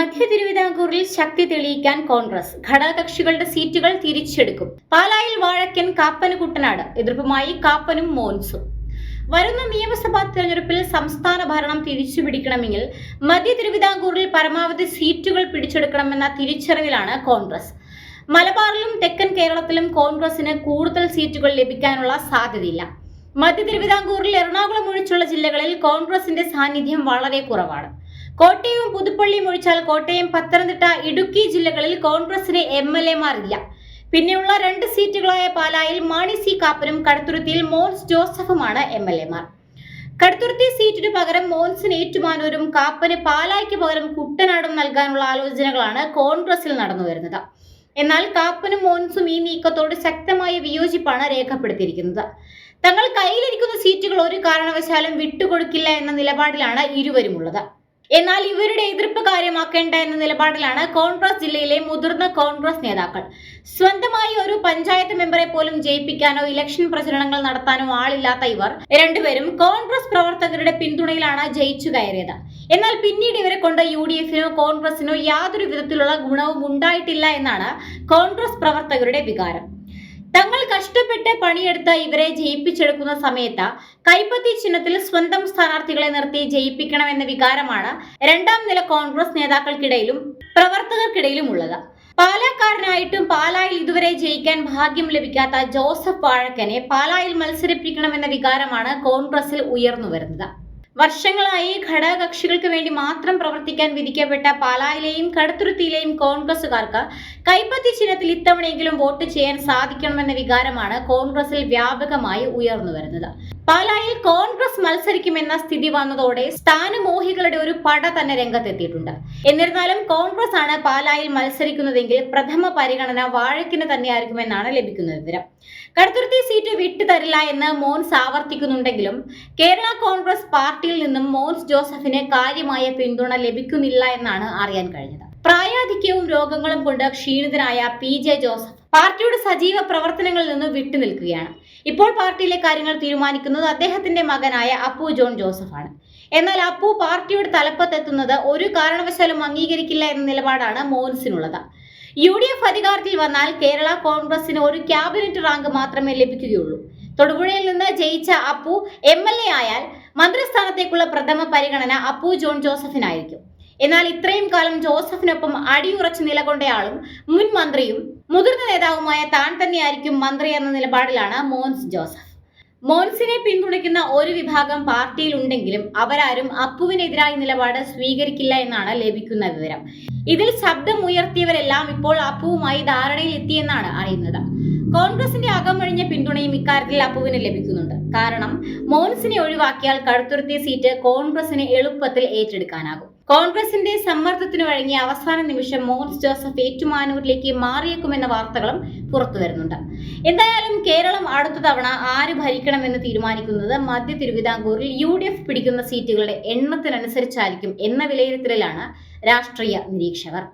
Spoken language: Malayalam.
മധ്യ തിരുവിതാംകൂറിൽ ശക്തി തെളിയിക്കാൻ കോൺഗ്രസ്. ഘടകകക്ഷികളുടെ സീറ്റുകൾ തിരിച്ചെടുക്കും. പാലായിൽ വാഴക്കൻ കാപ്പന് കുട്ടനാട് എതിർപ്പുമായി കാപ്പനും മോൻസും. വരുന്ന നിയമസഭാ തെരഞ്ഞെടുപ്പിൽ സംസ്ഥാന ഭരണം തിരിച്ചു പിടിക്കണമെങ്കിൽ മധ്യ തിരുവിതാംകൂറിൽ പരമാവധി സീറ്റുകൾ പിടിച്ചെടുക്കണമെന്ന തിരിച്ചറിവിലാണ് കോൺഗ്രസ്. മലബാറിലും തെക്കൻ കേരളത്തിലും കോൺഗ്രസിന് കൂടുതൽ സീറ്റുകൾ ലഭിക്കാനുള്ള സാധ്യതയില്ല. മധ്യ തിരുവിതാംകൂറിൽ എറണാകുളം ഒഴിച്ചുള്ള ജില്ലകളിൽ കോൺഗ്രസിന്റെ സാന്നിധ്യം വളരെ കുറവാണ്. കോട്ടയവും പുതുപ്പള്ളിയും ഒഴിച്ചാൽ കോട്ടയം പത്തനംതിട്ട ഇടുക്കി ജില്ലകളിൽ കോൺഗ്രസിന് എം എൽ എമാർ ഇല്ല പിന്നെയുള്ള രണ്ട് സീറ്റുകളായ പാലായിൽ മാണി സി കാപ്പനും കടുത്തുരുത്തിയിൽ മോൻസ് ജോസഫുമാണ് എം എൽ എമാർ. കടുത്തുരുത്തി സീറ്റിനു പകരം മോൻസിന് ഏറ്റുമാനൂരും കാപ്പന് പാലായ്ക്ക് പകരം കുട്ടനാടും നൽകാനുള്ള ആലോചനകളാണ് കോൺഗ്രസിൽ നടന്നു വരുന്നത്. എന്നാൽ കാപ്പനും മോൻസും ഈ നീക്കത്തോട് ശക്തമായ വിയോജിപ്പാണ് രേഖപ്പെടുത്തിയിരിക്കുന്നത്. തങ്ങൾ കയ്യിലിരിക്കുന്ന സീറ്റുകൾ ഒരു കാരണവശാലും വിട്ടുകൊടുക്കില്ല എന്ന നിലപാടിലാണ് ഇരുവരുമുള്ളത്. എന്നാൽ ഇവരുടെ എതിർപ്പ് കാര്യമാക്കേണ്ട എന്ന നിലപാടിലാണ് കോൺഗ്രസ് ജില്ലയിലെ മുതിർന്ന കോൺഗ്രസ് നേതാക്കൾ. സ്വന്തമായി ഒരു പഞ്ചായത്ത് മെമ്പറെ പോലും ജയിപ്പിക്കാനോ ഇലക്ഷൻ പ്രചരണങ്ങൾ നടത്താനോ ആളില്ലാത്ത ഇവർ രണ്ടുപേരും കോൺഗ്രസ് പ്രവർത്തകരുടെ പിന്തുണയിലാണ് ജയിച്ചു കയറിയത്. എന്നാൽ പിന്നീട് ഇവരെ കൊണ്ട് യു ഡി എഫിനോ കോൺഗ്രസിനോ യാതൊരു വിധത്തിലുള്ള ഗുണവും ഉണ്ടായിട്ടില്ല എന്നാണ് കോൺഗ്രസ് പ്രവർത്തകരുടെ വികാരം. തങ്ങൾ കഷ്ടപ്പെട്ട് പണിയെടുത്ത് ഇവരെ ജയിപ്പിച്ചെടുക്കുന്ന സമയത്ത് കൈപ്പത്തി ചിഹ്നത്തിൽ സ്വന്തം സ്ഥാനാർത്ഥികളെ നിർത്തി ജയിപ്പിക്കണമെന്ന വികാരമാണ് രണ്ടാം നില കോൺഗ്രസ് നേതാക്കൾക്കിടയിലും പ്രവർത്തകർക്കിടയിലും ഉള്ളത് പാലക്കാരനായിട്ടും പാലായിൽ ഇതുവരെ ജയിക്കാൻ ഭാഗ്യം ലഭിക്കാത്ത ജോസഫ് വാഴക്കനെ പാലായിൽ മത്സരിപ്പിക്കണമെന്ന വികാരമാണ് കോൺഗ്രസിൽ ഉയർന്നു വരുന്നത് വർഷങ്ങളായി ഘടകകക്ഷികൾക്ക് വേണ്ടി മാത്രം പ്രവർത്തിക്കാൻ വിധിക്കപ്പെട്ട പാലായിലെയും കടുത്തുരുത്തിയിലെയും കോൺഗ്രസുകാർക്ക് കൈപ്പത്തി ചിഹ്നത്തിൽ ഇത്തവണയെങ്കിലും വോട്ട് ചെയ്യാൻ സാധിക്കണമെന്ന വികാരമാണ് കോൺഗ്രസിൽ വ്യാപകമായി ഉയർന്നു വരുന്നത്. പാലായിൽ കോൺഗ്രസ് മത്സരിക്കുമെന്ന സ്ഥിതി വന്നതോടെ സ്ഥാനമോഹികളുടെ ഒരു പട തന്നെ രംഗത്തെത്തിയിട്ടുണ്ട്. എന്നിരുന്നാലും കോൺഗ്രസ് ആണ് പാലായിൽ മത്സരിക്കുന്നതെങ്കിൽ പ്രഥമ പരിഗണന വാഴക്കിന് തന്നെയായിരിക്കുമെന്നാണ് ലഭിക്കുന്ന വിവരം. കടുത്തുരുത്തി സീറ്റ് വിട്ടുതരില്ല എന്ന് മോൻസ് ആവർത്തിക്കുന്നുണ്ടെങ്കിലും കേരള കോൺഗ്രസ് പാർട്ടിയിൽ നിന്നും മോൻസ് ജോസഫിന് കാര്യമായ പിന്തുണ ലഭിക്കുന്നില്ല എന്നാണ് അറിയാൻ കഴിഞ്ഞത്. പ്രായാധിക്യവും രോഗങ്ങളും കൊണ്ട് ക്ഷീണിതനായ പി ജെ ജോസഫ് പാർട്ടിയുടെ സജീവ പ്രവർത്തനങ്ങളിൽ നിന്ന് വിട്ടുനിൽക്കുകയാണ് ഇപ്പോൾ പാർട്ടിയിലെ കാര്യങ്ങൾ തീരുമാനിക്കുന്നത് അദ്ദേഹത്തിന്റെ മകനായ അപ്പു ജോൺ ജോസഫാണ്. എന്നാൽ അപ്പു പാർട്ടിയുടെ തലപ്പത്തെത്തുന്നത് ഒരു കാരണവശാലും അംഗീകരിക്കില്ല എന്ന നിലപാടാണ് മോൻസിനുള്ളത്. യു ഡി എഫ് അധികാരത്തിൽ വന്നാൽ കേരള കോൺഗ്രസിന് ഒരു ക്യാബിനറ്റ് റാങ്ക് മാത്രമേ ലഭിക്കുകയുള്ളൂ. തൊടുപുഴയിൽ നിന്ന് ജയിച്ച അപ്പു എം എൽ എ ആയാൽ മന്ത്രിസ്ഥാനത്തേക്കുള്ള പ്രഥമ പരിഗണന അപ്പു ജോൺ ജോസഫിനായിരിക്കും. എന്നാൽ ഇത്രയും കാലം ജോസഫിനൊപ്പം അടിയുറച്ച് നിലകൊണ്ടയാളും മുൻ മന്ത്രിയും മുതിർന്ന നേതാവുമായ താൻ തന്നെയായിരിക്കും മന്ത്രി എന്ന നിലപാടിലാണ് മോൻസ് ജോസഫ്. മോൻസിനെ പിന്തുണയ്ക്കുന്ന ഒരു വിഭാഗം പാർട്ടിയിൽ ഉണ്ടെങ്കിലും അവരാരും അപ്പുവിനെതിരായ നിലപാട് സ്വീകരിക്കില്ല എന്നാണ് ലഭിക്കുന്ന വിവരം. ഇതിൽ ശബ്ദമുയർത്തിയവരെല്ലാം ഇപ്പോൾ അപ്പുവുമായി ധാരണയിൽ എത്തിയെന്നാണ് അറിയുന്നത്. കോൺഗ്രസിന്റെ അകമഴിഞ്ഞ പിന്തുണയും ഇക്കാര്യത്തിൽ അപ്പുവിന് ലഭിക്കുന്നുണ്ട്. കാരണം മോൻസിനെ ഒഴിവാക്കിയാൽ കടുത്തുരുത്തിയ സീറ്റ് കോൺഗ്രസിന് എളുപ്പത്തിൽ ഏറ്റെടുക്കാനാകും. കോൺഗ്രസിന്റെ സമ്മർദ്ദത്തിന് വഴങ്ങിയ അവസാന നിമിഷം മോൻസ് ജോസഫ് ഏറ്റുമാനൂരിലേക്ക് മാറിയേക്കുമെന്ന വാർത്തകളും പുറത്തു വരുന്നുണ്ട്. എന്തായാലും കേരളം അടുത്ത തവണ ആര് ഭരിക്കണമെന്ന് തീരുമാനിക്കുന്നത് മധ്യ തിരുവിതാംകൂറിൽ യു ഡി എഫ് പിടിക്കുന്ന സീറ്റുകളുടെ എണ്ണത്തിനനുസരിച്ചായിരിക്കും എന്ന വിലയിരുത്തലിലാണ് രാഷ്ട്രീയ നിരീക്ഷകർ.